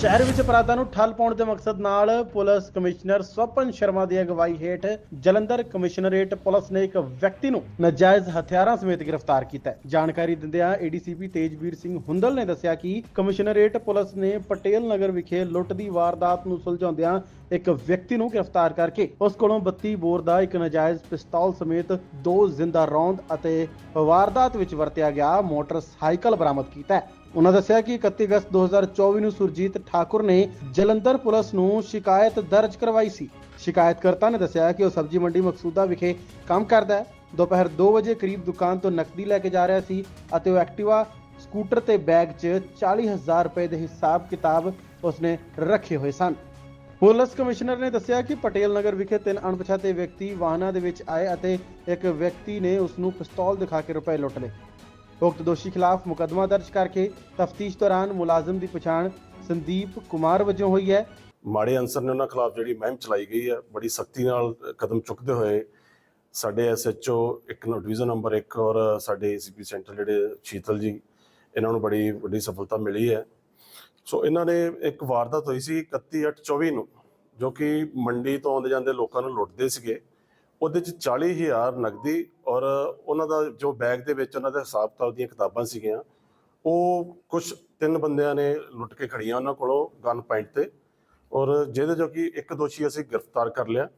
ਸ਼ਹਿਰ ਵਿੱਚ ਅਪਰਾਧਾਂ ਨੂੰ ਠੱਲ ਪਾਉਣ ਦੇ ਮਕਸਦ ਨਾਲ ਪੁਲਿਸ ਕਮਿਸ਼ਨਰ ਸਵਪਨ ਸ਼ਰਮਾ ਦੀ ਅਗਵਾਈ ਹੇਠ ਜਲੰਧਰ ਕਮਿਸ਼ਨਰੇਟ ਪੁਲਿਸ ਨੇ ਇੱਕ ਵਿਅਕਤੀ ਨੂੰ ਨਾਜਾਇਜ਼ ਹਥਿਆਰਾਂ ਸਮੇਤ ਗ੍ਰਿਫਤਾਰ ਕੀਤਾ ਹੈ। ਜਾਣਕਾਰੀ ਦਿੰਦਿਆਂ ਏਡੀਸੀਪੀ ਤੇਜਵੀਰ ਸਿੰਘ ਹੁੰਦਲ ਨੇ ਦੱਸਿਆ ਕਿ ਕਮਿਸ਼ਨਰੇਟ ਪੁਲਿਸ ਨੇ ਪਟੇਲ ਨਗਰ ਵਿਖੇ ਲੁੱਟ ਦੀ ਵਾਰਦਾਤ ਨੂੰ ਸੁਲਝਾਉਂਦਿਆਂ ਇੱਕ ਵਿਅਕਤੀ ਨੂੰ ਗ੍ਰਿਫਤਾਰ ਕਰਕੇ ਉਸ ਕੋਲੋਂ 32 ਬੋਰ ਦਾ ਇੱਕ ਨਾਜਾਇਜ਼ ਪਿਸਤੌਲ ਸਮੇਤ ਦੋ ਜ਼ਿੰਦਾ ਰੌਂਦ ਅਤੇ ਵਾਰਦਾਤ ਵਿੱਚ ਵਰਤਿਆ ਗਿਆ ਮੋਟਰਸਾਈਕਲ ਬਰਾਮਦ ਕੀਤਾ ਹੈ। ਉਹਨਾਂ ਦੱਸਿਆ ਕਿ 31 ਅਗਸਤ 2024 ਨੂੰ ਸੁਰਜੀਤ ਠਾਕੁਰ ਨੇ ਜਲੰਧਰ ਪੁਲਿਸ ਨੂੰ ਸ਼ਿਕਾਇਤ ਦਰਜ ਕਰਵਾਈ ਸੀ। ਸ਼ਿਕਾਇਤਕਰਤਾ ਨੇ ਦੱਸਿਆ ਕਿ ਉਹ ਸਬਜ਼ੀ ਮੰਡੀ ਮਕਸੂਦਾ ਵਿਖੇ ਕੰਮ ਕਰਦਾ ਹੈ। ਦੁਪਹਿਰ 2 ਵਜੇ ਕਰੀਬ ਦੁਕਾਨ ਤੋਂ ਨਕਦੀ ਲੈ ਕੇ ਜਾ ਰਿਹਾ ਸੀ ਅਤੇ ਉਹ ਐਕਟਿਵਾ ਸਕੂਟਰ ਤੇ ਬੈਗ 'ਚ 40000 ਰੁਪਏ ਦੇ ਹਿਸਾਬ ਕਿਤਾਬ ਉਸਨੇ ਰੱਖੇ ਹੋਏ ਸਨ। ਪੁਲਿਸ ਕਮਿਸ਼ਨਰ ਨੇ ਦੱਸਿਆ ਕਿ ਪਟੇਲ ਨਗਰ ਵਿਖੇ ਤਿੰਨ ਅਣਪਛਾਤੇ ਵਿਅਕਤੀ ਵਾਹਨਾਂ ਦੇ ਵਿੱਚ ਆਏ ਅਤੇ ਇੱਕ ਵਿਅਕਤੀ ਨੇ ਉਸ ਨੂੰ ਪਿਸਤੌਲ ਦਿਖਾ ਕੇ ਰੁਪਏ ਲੁੱਟ ਲਏ। ਉਕਤ ਦੋਸ਼ੀ ਖਿਲਾਫ ਮੁਕੱਦਮਾ ਦਰਜ ਕਰਕੇ ਤਫਤੀਸ਼ ਦੌਰਾਨ ਮੁਲਾਜ਼ਮ ਦੀ ਪਛਾਣ ਸੰਦੀਪ ਕੁਮਾਰ ਵਜੋਂ ਹੋਈ ਹੈ। ਮਾੜੇ ਅਨਸਰ ਨੇ ਉਹਨਾਂ ਖਿਲਾਫ ਜਿਹੜੀ ਮੁਹਿੰਮ ਚਲਾਈ ਗਈ ਹੈ, ਬੜੀ ਸਖਤੀ ਨਾਲ ਕਦਮ ਚੁੱਕਦੇ ਹੋਏ ਸਾਡੇ ਐਸਐਚਓ ਇੱਕ ਨੂੰ ਡਿਵੀਜ਼ਨ ਨੰਬਰ 1 ਔਰ ਸਾਡੇ ਏਸੀਪੀ ਸੈਂਟਰ ਜਿਹੜੇ ਸ਼ੀਤਲ ਜੀ, ਇਹਨਾਂ ਨੂੰ ਬੜੀ ਵੱਡੀ ਸਫਲਤਾ ਮਿਲੀ ਹੈ। ਸੋ ਇਹਨਾਂ ਨੇ ਇੱਕ ਵਾਰਦਾਤ ਹੋਈ ਸੀ 31/8/24 ਨੂੰ, ਜੋ ਕਿ ਮੰਡੀ ਤੋਂ ਆਉਂਦੇ ਜਾਂਦੇ ਲੋਕਾਂ ਨੂੰ ਲੁੱਟਦੇ ਸੀਗੇ। ਉਹਦੇ ਚ 40000 ਨਗਦੀ ਔਰ ਉਹਨਾਂ ਦਾ ਜੋ ਬੈਗ ਦੇ ਵਿੱਚ ਉਹਨਾਂ ਦੇ ਹਿਸਾਬ ਕਿਤਾਬ ਦੀਆਂ ਕਿਤਾਬਾਂ ਸੀਗੀਆਂ, ਉਹ ਕੁਝ ਤਿੰਨ ਬੰਦਿਆਂ ਨੇ ਲੁੱਟ ਕੇ ਖੜੀਆਂ ਉਹਨਾਂ ਕੋਲੋਂ ਗਨ ਪੁਆਇੰਟ ਤੇ ਔਰ ਜਿਹਦੇ ਜੋ ਕਿ ਇੱਕ ਦੋਸ਼ੀ ਅਸੀਂ ਗ੍ਰਿਫਤਾਰ ਕਰ ਲਿਆ,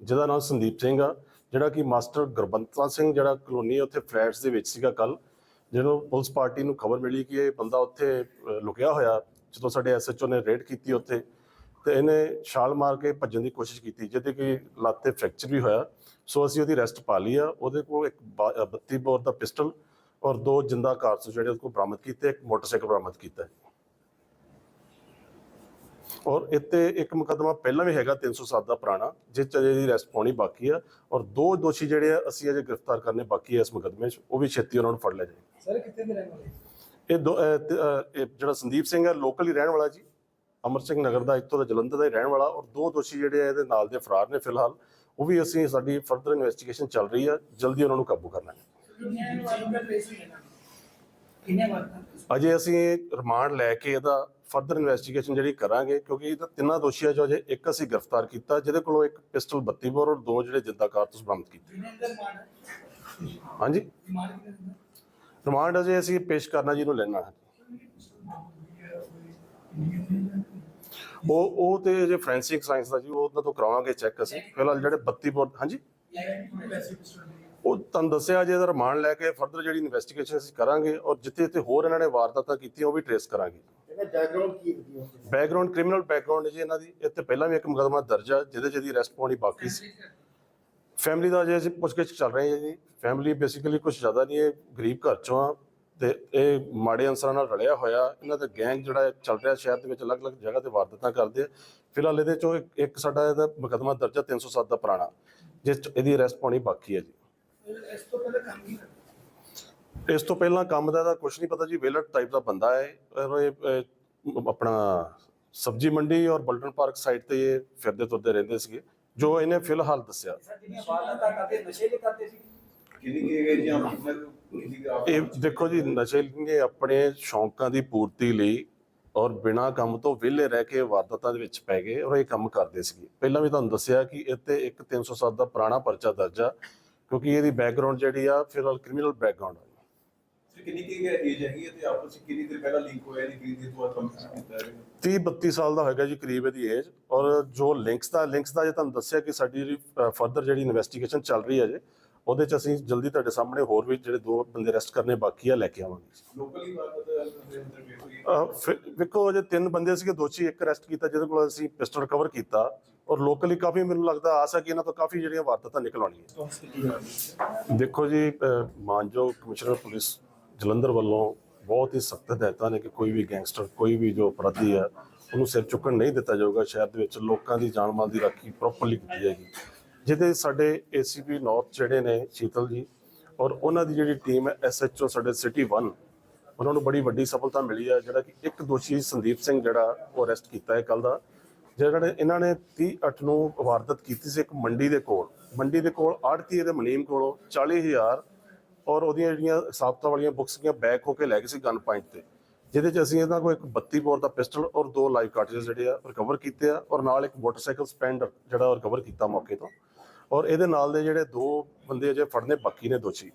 ਜਿਹਦਾ ਨਾਮ ਸੰਦੀਪ ਸਿੰਘ ਆ, ਜਿਹੜਾ ਕਿ ਮਾਸਟਰ ਗੁਰਬੰਤਾ ਸਿੰਘ ਜਿਹੜਾ ਕਲੋਨੀ ਉੱਥੇ ਫਲੈਟਸ ਦੇ ਵਿੱਚ ਸੀਗਾ ਕੱਲ ਜਦੋਂ ਪੁਲਿਸ ਪਾਰਟੀ ਨੂੰ ਖਬਰ ਮਿਲੀ ਕਿ ਇਹ ਬੰਦਾ ਉੱਥੇ ਲੁਕਿਆ ਹੋਇਆ, ਜਦੋਂ ਸਾਡੇ ਐਸਐਚਓ ਨੇ ਰੇਡ ਕੀਤੀ ਉੱਥੇ ਤੇ ਇਹਨੇ ਛਾਲ ਮਾਰ ਕੇ ਭੱਜਣ ਦੀ ਕੋਸ਼ਿਸ਼ ਕੀਤੀ ਜਿਹਦੇ ਕਿ ਲੱਤ ਤੇ ਫ੍ਰੈਕਚਰ ਵੀ ਹੋਇਆ। ਸੋ ਅਸੀਂ ਉਹਦੀ ਅਰੈਸਟ ਪਾ ਲਈ ਆ। ਉਹਦੇ ਕੋਲ ਇੱਕ ਬਾ- ਅ, 32 ਬੋਰ ਦਾ ਪਿਸਟਲ ਔਰ ਦੋ ਜਿੰਦਾ ਕਾਰਤੂਸ ਜਿਹੜੇ ਉਹਦੇ ਕੋਲ ਬਰਾਮਦ ਕੀਤੇ ਇੱਕ ਮੋਟਰਸਾਈਕਲ ਬਰਾਮਦ ਕੀਤਾ। ਔਰ ਇੱਥੇ ਇੱਕ ਮੁਕੱਦਮਾ ਪਹਿਲਾਂ ਵੀ ਹੈਗਾ 307 ਦਾ ਪੁਰਾਣਾ ਜਿਸ ਚ ਅਜੇ ਦੀ ਅਰੈਸਟ ਪਾਉਣੀ ਬਾਕੀ ਆ। ਔਰ ਦੋ ਦੋਸ਼ੀ ਜਿਹੜੇ ਆ ਅਸੀਂ ਅਜੇ ਗ੍ਰਿਫਤਾਰ ਕਰਨੇ ਬਾਕੀ ਆ ਇਸ ਮੁਕੱਦਮੇ 'ਚ ਉਹ ਵੀ ਛੇਤੀ ਉਹਨਾਂ ਨੂੰ ਫੜ ਲਿਆ ਜਾਏ ਸਰ ਕਿੱਥੇ ਦੇ ਰਹਿਣ ਵਾਲੇ? ਇਹ ਦੋ ਇਹ ਜਿਹੜਾ ਸੰਦੀਪ ਸਿੰਘ ਹੈ ਲੋਕਲ ਹੀ ਰਹਿਣ ਵਾਲਾ ਜੀ। ਅਮਰ ਸਿੰਘ ਨਗਰ ਦਾ ਇੱਥੋਂ ਦਾ ਜਲੰਧਰ ਦਾ ਹੀ ਰਹਿਣ ਵਾਲਾ ਔਰ ਦੋ ਦੋਸ਼ੀ ਜਿਹੜੇ ਆ ਇਹਦੇ ਨਾਲ ਦੇ ਫਰਾਰ ਨੇ ਫਿਲਹਾਲ ਉਹ ਵੀ ਅਸੀਂ ਸਾਡੀ ਫਰਦਰ ਇਨਵੈਸਟੀਗੇਸ਼ਨ ਚੱਲ ਰਹੀ ਆ ਜਲਦੀ ਉਹਨਾਂ ਨੂੰ ਕਾਬੂ ਕਰਨਾ ਦਾ ਅਜੇ ਅਸੀਂ ਰਿਮਾਂਡ ਲੈ ਕੇ ਇਹਦਾ ਫਰਦਰ ਇਨਵੈਸਟੀਗੇਸ਼ਨ ਜਿਹੜੀ ਕਰਾਂਗੇ ਕਿਉਂਕਿ ਇਹ ਤਾਂ ਤਿੰਨਾਂ ਦੋਸ਼ੀਆਂ ਚੋਂ ਅਜੇ ਇੱਕ ਅਸੀਂ ਗ੍ਰਿਫਤਾਰ ਕੀਤਾ ਜਿਹਦੇ ਕੋਲੋਂ ਇੱਕ ਪਿਸਟਲ 32 ਬੋਰ ਔਰ ਦੋ ਜਿਹੜੇ ਜਿੰਦਾ ਕਾਰਤੂਸ ਬਰਾਮਦ ਕੀਤੇ। ਹਾਂਜੀ? ਰਿਮਾਂਡ ਅਜੇ ਅਸੀਂ ਪੇਸ਼ ਕਰਨਾ ਜੀ ਨੂੰ ਲੈਣਾ ਹੈ। ਉਹ ਉਹ ਤੇ ਜੇ ਫੋਰੈਂਸਿਕ ਸਾਇੰਸ ਦਾ ਜੀ ਉਹ ਉਹਨਾਂ ਤੋਂ ਕਰਾਵਾਂਗੇ ਚੈੱਕ ਅਸੀਂ। ਫਿਲਹਾਲ ਜਿਹੜੇ 32 ਬੋਰ ਹਾਂਜੀ? ਉਹ ਤੁਹਾਨੂੰ ਦੱਸਿਆ ਜੇ ਇਹਦਾ ਰਿਮਾਂਡ ਲੈ ਕੇ ਫਰਦਰ ਜਿਹੜੀ ਇਨਵੈਸਟੀਗੇਸ਼ਨ ਅਸੀਂ ਕਰਾਂਗੇ ਔਰ ਜਿੱਥੇ ਜਿੱਥੇ ਹੋਰ ਇਹਨਾਂ ਨੇ ਵਾਰਦਾਤਾਂ ਕੀਤੀਆਂ ਉਹ ਵੀ ਟ੍ਰੇਸ ਕਰਾਂਗੇ। ਬੈਕਗ੍ਰਾਉਂਡ ਕੀ ਹੁੰਦੀ ਹੈ ਬੈਕਗ੍ਰਾਉਂਡ ਕ੍ਰਿਮੀਨਲ ਬੈਕਗ੍ਰਾਉਂਡ ਜੀ ਇਹਨਾਂ ਦੀ। ਇੱਥੇ ਪਹਿਲਾਂ ਵੀ ਇੱਕ ਮੁਕੱਦਮਾ ਦਰਜ ਹੈ ਜਿਹਦੇ 'ਚ ਇਹਦੀ ਅਰੈਸਟ ਪਾਉਣੀ ਬਾਕੀ ਸੀ। ਫੈਮਿਲੀ ਦਾ ਜੇ ਅਸੀਂ ਪੁੱਛਗਿੱਛ ਚੱਲ ਰਹੇ ਹਾਂ ਜੀ ਫੈਮਿਲੀ ਬੇਸਿਕਲੀ ਕੁਝ ਜ਼ਿਆਦਾ ਨਹੀਂ ਇਹ ਗਰੀਬ ਘਰ ਚੋਂ ਆ। ਤੇ ਇਹ ਮਾੜੇ ਅਨਸਰਾਂ ਨਾਲ ਰਲਿਆ ਹੋਇਆ ਇਹਨਾਂ ਦਾ ਗੈਂਗ ਜਿਹੜਾ ਚੱਲ ਰਿਹਾ ਸ਼ਹਿਰ ਦੇ ਵਿੱਚ ਅਲੱਗ-ਅਲੱਗ ਜਗ੍ਹਾ ਤੇ ਵਾਰਦਾਤਾਂ ਕਰਦੇ ਆ। ਫਿਲਹਾਲ ਇਹਦੇ ਚੋਂ ਇੱਕ- ਇੱਕ ਸਾਡਾ ਇਹਦਾ ਮੁਕੱਦਮਾ ਦਰਜ ਹੈ 307 ਦਾ ਪੁਰਾਣਾ ਜਿਸ 'ਚ ਇਹਦੀ ਅਰੈਸਟ ਪਾਉਣੀ ਬਾਕੀ ਹੈ ਜੀ। ਇਸ ਤੋਂ ਪਹਿਲਾਂ ਕੰਮ ਕੀ ਕਰਦਾ ਇਸ ਤੋਂ ਪਹਿਲਾਂ ਕੰਮ ਦਾ ਤਾਂ ਕੁਝ ਨਹੀਂ ਪਤਾ ਜੀ ਵੇਲਟ ਟਾਈਪ ਦਾ ਬੰਦਾ ਹੈ ਔਰ ਇਹ ਅਹ, ਆਪਣਾ ਸਬਜੀ ਮੰਡੀ ਔਰ ਬਲਟਨ ਪਾਰਕ ਸਾਈਡ ਤੇ ਇਹ ਫਿਰਦੇ ਤੁਰਦੇ ਰਹਿੰਦੇ ਸੀਗੇ ਜੋ ਇਹਨੇ ਫਿਲਹਾਲ ਦੱਸਿਆ। ਸਰ ਜਿਹਨੇ ਵਾਰਦਾਤਾਂ ਕਰਦੇ ਨਸ਼ੇ ਦੇ ਕਰਦੇ ਸੀ। ਕੀ ਗਈ ਜਾਂ? ਇਹ ਦੇਖੋ ਜੀ ਨਸ਼ੇ ਆਪਣੇ ਸ਼ੌਂਕਾਂ ਦੀ ਪੂਰਤੀ ਲਈ ਔਰ ਬਿਨਾਂ ਕੰਮ ਤੋਂ ਵਿਹਲੇ ਰਹਿ ਕੇ ਵਾਰਦਾਤਾਂ ਦੇ ਵਿੱਚ ਪੈ ਗਏ ਔਰ ਇਹ ਕੰਮ ਕਰਦੇ ਸੀਗੇ। ਪਹਿਲਾਂ ਵੀ ਤੁਹਾਨੂੰ ਦੱਸਿਆ ਕਿ ਇੱਥੇ ਇੱਕ 307 ਦਾ ਪੁਰਾਣਾ ਪਰਚਾ ਦਰਜ ਆ ਕਿਉਂਕਿ ਇਹਦੀ ਬੈਕਗ੍ਰਾਉਂਡ ਜਿਹੜੀ ਆ ਫਿਲਹਾਲ ਕ੍ਰਿਮੀਨਲ ਬੈਕਗ੍ਰਾਉਂਡ ਆ। ਕਿੰਨੀ ਕੀ ਏਜ ਹੈਗੀ ਤੇ ਆਪਸ ਵਿੱਚ ਕਿੰਨੀ ਦੇਰ ਪਹਿਲਾਂ ਲਿੰਕ ਹੋਇਆ ਨਹੀਂ ਕਿੰਨੀ ਦੇਰ ਤੋਂ ਕੰਮ ਕੀਤਾ ਹੈ 30 32 ਸਾਲ ਦਾ ਹੋਏਗਾ ਜੀ ਕਰੀਬ ਇਹਦੀ ਏਜ ਔਰ ਜੋ ਲਿੰਕਸ ਦਾ ਲਿੰਕਸ ਦਾ ਜੇ ਤੁਹਾਨੂੰ ਦੱਸਿਆ ਕਿ ਸਾਡੀ ਜਿਹੜੀ ਫਰਦਰ ਜਿਹੜੀ ਇਨਵੈਸਟੀਗੇਸ਼ਨ ਚੱਲ ਰਹੀ ਹੈ ਜੇ ਉਹਦੇ ਚ ਅਸੀਂ ਜਲਦੀ ਤੁਹਾਡੇ ਸਾਹਮਣੇ ਹੋਰ ਵੀ ਜਿਹੜੇ ਦੋ ਬੰਦੇ ਅਰੈਸਟ ਕਰਨੇ ਬਾਕੀ ਆ ਲੈ ਕੇ ਆਵਾਂਗੇ। ਲੋਕਲੀ ਬਾਤ ਵੇਖ ਜੇ ਤਿੰਨ ਬੰਦੇ ਸੀਗੇ ਦੋਸ਼ੀ ਇੱਕ ਅਰੈਸਟ ਕੀਤਾ ਜਿਹਦੇ ਕੋਲ ਅਸੀਂ ਪਿਸਟਲ ਰਿਕਵਰ ਕੀਤਾ। ਔਰ ਲੋਕਲੀ ਕਾਫੀ ਮੈਨੂੰ ਲੱਗਦਾ ਆਸ ਹੈ ਕਿ ਇਹਨਾਂ ਤੋਂ ਕਾਫੀ ਜਿਹੜੀਆਂ ਵਾਰਦਾਤਾਂ ਨਿਕਲ ਆਉਣਗੀਆਂ ਦੇਖੋ ਜੀ ਮਾਨਯੋਗ ਕਮਿਸ਼ਨਰ ਪੁਲਿਸ ਜਲੰਧਰ ਵੱਲੋਂ ਬਹੁਤ ਹੀ ਸਖਤ ਹਦਾਇਤਾਂ ਨੇ ਕਿ ਕੋਈ ਵੀ ਗੈਂਗਸਟਰ ਕੋਈ ਵੀ ਜੋ ਅਪਰਾਧੀ ਆ ਉਹਨੂੰ ਸਿਰ ਚੁੱਕਣ ਨਹੀਂ ਦਿੱਤਾ ਜਾਊਗਾ। ਸ਼ਹਿਰ ਦੇ ਵਿੱਚ ਲੋਕਾਂ ਦੀ ਜਾਨ ਮਾਲ ਦੀ ਰਾਖੀ ਪ੍ਰੋਪਰਲੀ ਕੀਤੀ ਜਾਏਗੀ। ਜਿਹਦੇ ਸਾਡੇ ਏਸੀਪੀ ਨਾਰਥ ਜਿਹੜੇ ਨੇ ਸ਼ੀਤਲ ਜੀ ਔਰ ਉਹਨਾਂ ਦੀ ਜਿਹੜੀ ਟੀਮ ਹੈ ਐਸਐਚਓ ਸਾਡੇ ਸਿਟੀ 1 ਉਹਨਾਂ ਨੂੰ ਬੜੀ ਵੱਡੀ ਸਫਲਤਾ ਮਿਲੀ ਹੈ, ਜਿਹੜਾ ਕਿ ਇੱਕ ਦੋਸ਼ੀ ਸੰਦੀਪ ਸਿੰਘ ਜਿਹੜਾ ਉਹ ਅਰੈਸਟ ਕੀਤਾ ਹੈ ਕੱਲ ਦਾ। ਜਿਹੜਾ ਨੇ- ਇਹਨਾਂ ਨੇ 30 ਅੱਠ ਨੂੰ ਵਾਰਦਾਤ ਕੀਤੀ ਸੀ ਇੱਕ ਮੰਡੀ ਦੇ ਕੋਲ। ਮੰਡੀ ਦੇ ਕੋਲ ਆੜਤੀ ਦੇ ਮਨੀਮ ਕੋਲੋਂ 40000 ਔਰ ਉਹਦੀਆਂ ਜਿਹੜੀਆਂ ਸਾਬਤਾ ਵਾਲੀਆਂ ਬੁੱਕਸ ਦੀਆਂ ਬੈਕ ਹੋ ਕੇ ਲੈ ਗਏ ਸੀ ਗਨ ਪੁਆਇੰਟ ਤੇ। ਜਿਹਦੇ 'ਚ ਅਸੀਂ ਇਹਨਾਂ ਕੋਲ ਇੱਕ 32 ਬੋਰ ਦਾ ਪਿਸਟਲ ਔਰ ਦੋ ਲਾਈਵ ਕਾਰਟ੍ਰਿਜ ਜਿਹੜੇ ਆ ਰਿਕਵਰ ਕੀਤੇ ਆ ਔਰ ਨਾਲ ਇੱਕ ਮੋਟਰਸਾਈਕਲ ਸਪੈਂਡਰ ਜਿਹੜਾ ਰਿਕਵਰ ਕੀਤਾ ਮੌਕੇ ਤੋਂ। ਔਰ ਇਹਦੇ ਨਾਲ ਦੇ ਜਿਹੜੇ ਦੋ ਬੰਦੇ ਅਜੇ ਫੜਨੇ ਬਾਕੀ ਨੇ ਦੋਸ਼ੀ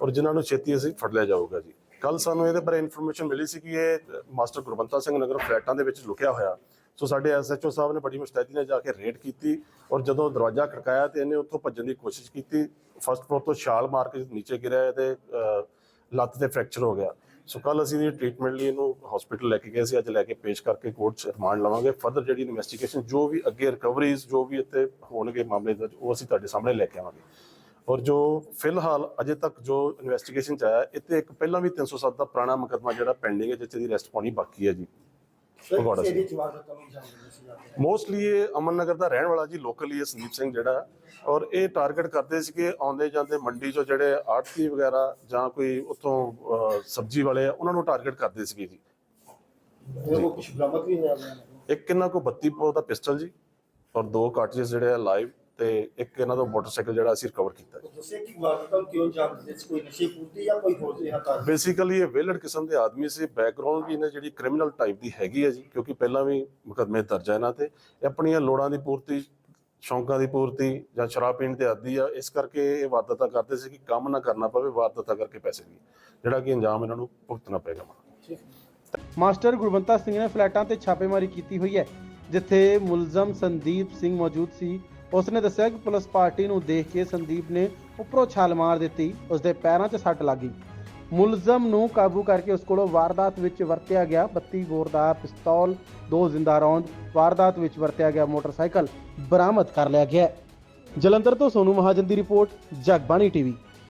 ਔਰ ਜਿਨ੍ਹਾਂ ਨੂੰ ਛੇਤੀ ਅਸੀਂ ਫੜ ਲਿਆ ਜਾਊਗਾ ਜੀ। ਕੱਲ ਸਾਨੂੰ ਇਹਦੇ ਬਾਰੇ ਇਨਫੋਰਮੇਸ਼ਨ ਮਿਲੀ ਸੀ ਕਿ ਇਹ ਮਾਸਟਰ ਗੁਰਵੰਤਾ ਸਿੰਘ ਨਗਰ ਫਲੈਟਾਂ ਦੇ ਵਿੱਚ ਲੁਕਿਆ ਹੋਇਆ। ਸੋ ਸਾਡੇ ਐਸਐਚਓ ਸਾਹਿਬ ਨੇ ਬੜੀ ਮੁਸਤੈਦੀ ਨਾਲ ਜਾ ਕੇ ਰੇਡ ਕੀਤੀ ਔਰ ਜਦੋਂ ਦਰਵਾਜ਼ਾ ਖੜਕਾਇਆ ਤੇ ਇਹਨੇ ਉੱਥੋਂ ਭੱਜਣ ਦੀ ਕੋਸ਼ਿਸ਼ ਕੀਤੀ। ਫਸਟ ਫਲੋਰ ਤੋਂ ਛਾਲ ਮਾਰ ਕੇ ਨੀਚੇ ਗਿਰਿਆ ਤੇ ਲੱਤ ਤੇ ਫ੍ਰੈਕਚਰ ਹੋ ਗਿਆ। ਸੋ ਕੱਲ ਅਸੀਂ ਇਹਦੀ ਟ੍ਰੀਟਮੈਂਟ ਲਈ ਇਹਨੂੰ ਹਸਪੀਟਲ ਲੈ ਕੇ ਗਏ ਸੀ। ਅੱਜ ਲੈ ਕੇ ਪੇਸ਼ ਕਰਕੇ ਕੋਰਟ 'ਚ ਰਿਮਾਂਡ ਲਵਾਂਗੇ। ਫਰਦਰ ਜਿਹੜੀ ਇਨਵੈਸਟੀਗੇਸ਼ਨ ਜੋ ਵੀ ਅੱਗੇ ਰਿਕਵਰੀਜ਼ ਜੋ ਵੀ ਇੱਥੇ ਹੋਣਗੇ ਮਾਮਲੇ ਦਾ, ਉਹ ਅਸੀਂ ਤੁਹਾਡੇ ਸਾਹਮਣੇ ਲੈ ਕੇ ਆਵਾਂਗੇ। ਔਰ ਜੋ ਫਿਲਹਾਲ ਅਜੇ ਤੱਕ ਜੋ ਇਨਵੈਸਟੀਗੇਸ਼ਨ ਚ ਆਇਆ, ਇੱਥੇ ਇੱਕ ਪਹਿਲਾਂ ਵੀ 307 ਦਾ ਪੁਰਾਣਾ ਮੁਕੱਦਮਾ ਜਿਹੜਾ ਪੈਂਡਿੰਗ ਹੈ ਜਿੱਥੇ ਦੀ ਰੈਸਟ ਪਾਉਣੀ ਬਾਕੀ ਹੈ ਜੀ। ਜਾਣਦੇ ਸੀ ਮੋਸਟਲੀ ਇਹ ਅਮਨ ਨਗਰ ਦਾ ਰਹਿਣ ਵਾਲਾ ਜੀ ਲੋਕਲੀ ਇਹ ਸੰਦੀਪ ਸਿੰਘ ਜਿਹੜਾ। ਔਰ ਇਹ ਟਾਰਗੇਟ ਕਰਦੇ ਸੀ ਕਿ ਆਉਂਦੇ ਜਾਂਦੇ ਮੰਡੀ ਚੋਂ ਜਿਹੜੇ ਆੜਤੀ ਵਗੈਰਾ ਜਾਂ ਕੋਈ ਉੱਥੋਂ ਸਬਜ਼ੀ ਵਾਲੇ ਆ ਉਹਨਾਂ ਨੂੰ ਟਾਰਗੇਟ ਕਰਦੇ ਸੀਗੇ ਜੀ। ਇਹ ਉਹ ਕੁਝ ਬਰਾਮਦ ਵੀ ਹੋਇਆ ਉਹਨਾਂ ਨੂੰ ਇੱਕ ਇਹਨਾਂ ਕੋ 32 ਪੋ ਦਾ ਪਿਸਟਲ ਜੀ ਔਰ ਦੋ ਕਾਰਟ੍ਰਿਜ ਜਿਹੜੇ ਆ ਲਾਈਵ ਤੇ ਇੱਕ ਇਹਨਾਂ ਦਾ ਮੋਟਰਸਾਈਕਲ ਜਿਹੜਾ ਅਸੀਂ ਰਿਕਵਰ ਕੀਤਾ ਜੀ। ਦੱਸਿਆ ਕਿ ਵਾਰਦਾਤਾਂ ਨੂੰ ਕਿਉਂ ਜਾਮ ਦਿੰਦੇ ਸੀ ਕੋਈ ਨਸ਼ੇ ਪੂਰਤੀ ਜਾਂ ਕੋਈ ਹੋਰ ਜਿਹਾ ਕਾਰਨ ਬੇਸਿਕਲੀ ਇਹ ਵੇਲਡ ਕਿਸਮ ਦੇ ਆਦਮੀ ਸੀ। ਬੈਕਗ੍ਰਾਉਂਡ ਵੀ ਇਹਨਾਂ ਜਿਹੜੀ ਕ੍ਰਿਮੀਨਲ ਟਾਈਪ ਦੀ ਹੈਗੀ ਹੈ ਜੀ ਕਿਉਂਕਿ ਪਹਿਲਾਂ ਵੀ ਮੁਕੱਦਮੇ ਦਰਜ ਹੈ ਇਹਨਾਂ ਤੇ। ਇਹ ਆਪਣੀਆਂ ਲੋੜਾਂ ਦੀ ਪੂਰਤੀ ਸ਼ੌਂਕਾਂ ਦੀ ਪੂਰਤੀ ਜਾਂ ਸ਼ਰਾਬ ਪੀਣ ਤੇ ਆਦੀ ਆ। ਇਸ ਕਰਕੇ ਇਹ ਵਾਰਦਾਤਾਂ ਕਰਦੇ ਸੀ ਕਿ ਕੰਮ ਨਾ ਕਰਨਾ ਪਵੇ ਵਾਰਦਾਤਾਂ ਕਰਕੇ ਪੈਸੇ ਦੀ। ਜਿਹੜਾ ਕਿ ਅੰਜਾਮ ਇਹਨਾਂ ਨੂੰ ਭੁਗਤਣਾ ਪਏਗਾ। ਮਾਸਟਰ ਗੁਰਬੰਤਾ ਸਿੰਘ ਨੇ ਫਲੈਟਾਂ ਤੇ ਛਾਪੇਮਾਰੀ ਕੀਤੀ ਹੋਈ ਹੈ ਜਿੱਥੇ ਮੁਲਜ਼ਮ ਸੰਦੀਪ ਸਿੰਘ ਮੌਜੂਦ ਸੀ। ਉਸਨੇ ਦੱਸਿਆ ਕਿ ਪੁਲਿਸ ਪਾਰਟੀ ਨੂੰ ਦੇਖ ਕੇ ਸੰਦੀਪ ਨੇ ਉੱਪਰੋਂ ਛਾਲ ਮਾਰ ਦਿੱਤੀ, ਉਸਦੇ ਪੈਰਾਂ 'ਚ ਸੱਟ ਲੱਗੀ। ਮੁਲਜ਼ਮ ਨੂੰ ਕਾਬੂ ਕਰਕੇ ਉਸ ਕੋਲੋਂ ਵਾਰਦਾਤ ਵਿੱਚ ਵਰਤਿਆ ਗਿਆ 32 ਬੋਰ ਦਾ ਪਿਸਤੌਲ, ਦੋ ਜ਼ਿੰਦਾ ਰੌਂਦ, ਵਾਰਦਾਤ ਵਿੱਚ ਵਰਤਿਆ ਗਿਆ ਮੋਟਰਸਾਈਕਲ ਬਰਾਮਦ ਕਰ ਲਿਆ ਗਿਆ ਜਲੰਧਰ ਤੋਂ ਸੋਨੂ ਮਹਾਜਨ ਦੀ ਰਿਪੋਰਟ, ਜਗਬਾਣੀ ਟੀਵੀ।